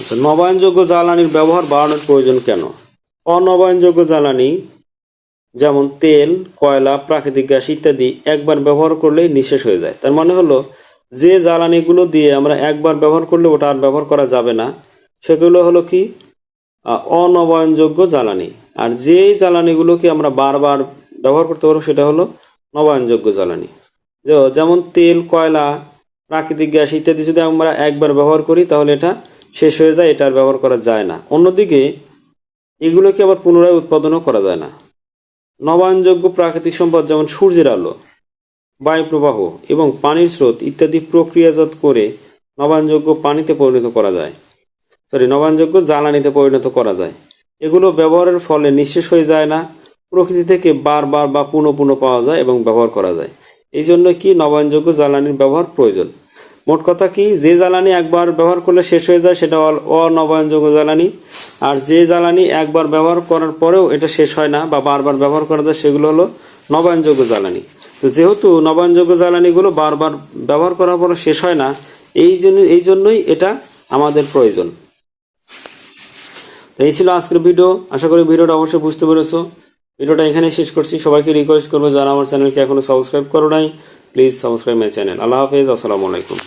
আচ্ছা নবায়নযোগ্য জ্বালানির ব্যবহার বাড়ানোর প্রয়োজন কেন? অনবায়নযোগ্য জ্বালানি, যেমন তেল, কয়লা, প্রাকৃতিক গ্যাস ইত্যাদি একবার ব্যবহার করলেই নিঃশেষ হয়ে যায়। তার মানে হলো, যে জ্বালানিগুলো দিয়ে আমরা একবার ব্যবহার করলে ওটা আর ব্যবহার করা যাবে না, সেগুলো হলো কি? অনবায়নযোগ্য জ্বালানি। আর যে জ্বালানিগুলোকে আমরা বারবার ব্যবহার করতে পারব সেটা হলো নবায়নযোগ্য জ্বালানি। যেমন তেল, কয়লা, প্রাকৃতিক গ্যাস ইত্যাদি যদি আমরা একবার ব্যবহার করি তাহলে এটা শেষ হয়ে যায়, এটা আর ব্যবহার করা যায় না। অন্যদিকে, এগুলোকে আবার পুনরায় উৎপাদনও করা যায় না। নবায়নযোগ্য প্রাকৃতিক সম্পদ যেমন সূর্যের আলো বায়ু প্রবাহ এবং পানির স্রোত ইত্যাদি প্রক্রিয়াজাত করে নবায়নযোগ্য পানিতে পরিণত করা যায়। সরি নবায়নযোগ্য জ্বালানিতে পরিণত করা যায়। এগুলো ব্যবহারের ফলে নিঃশেষ হয়ে যায় না, প্রকৃতি থেকে বারবার বা পুনঃ পুনঃ পাওয়া যায় এবং ব্যবহার করা যায়। এই জন্য কি নবায়নযোগ্য জ্বালানির ব্যবহার প্রয়োজন? মোট কথা কি, যে জ্বালানি একবার ব্যবহার করলে শেষ হয়ে যায় সেটা অনবায়নযোগ্য জ্বালানি। আর যে জ্বালানি একবার ব্যবহার করার পরেও এটা শেষ হয় না বা বারবার ব্যবহার করা যায়, সেগুলো হলো নবায়নযোগ্য জ্বালানি। তো যেহেতু নবায়নযোগ্য জ্বালানিগুলো বারবার ব্যবহার করার পরে শেষ হয় না, এই জন্য এই জন্যই এটা আমাদের প্রয়োজন। তো এই ছিল আজকের ভিডিও। আশা করি ভিডিওটা অবশ্যই বুঝতে পেরেছ। ভিডিওটা এখানে শেষ করছি। সবাইকে রিকোয়েস্ট করব, যারা আমার চ্যানেলকে এখনও সাবস্ক্রাইব করো নাই please subscribe my channel Allah হাফেজ, আসসালামু আলাইকুম।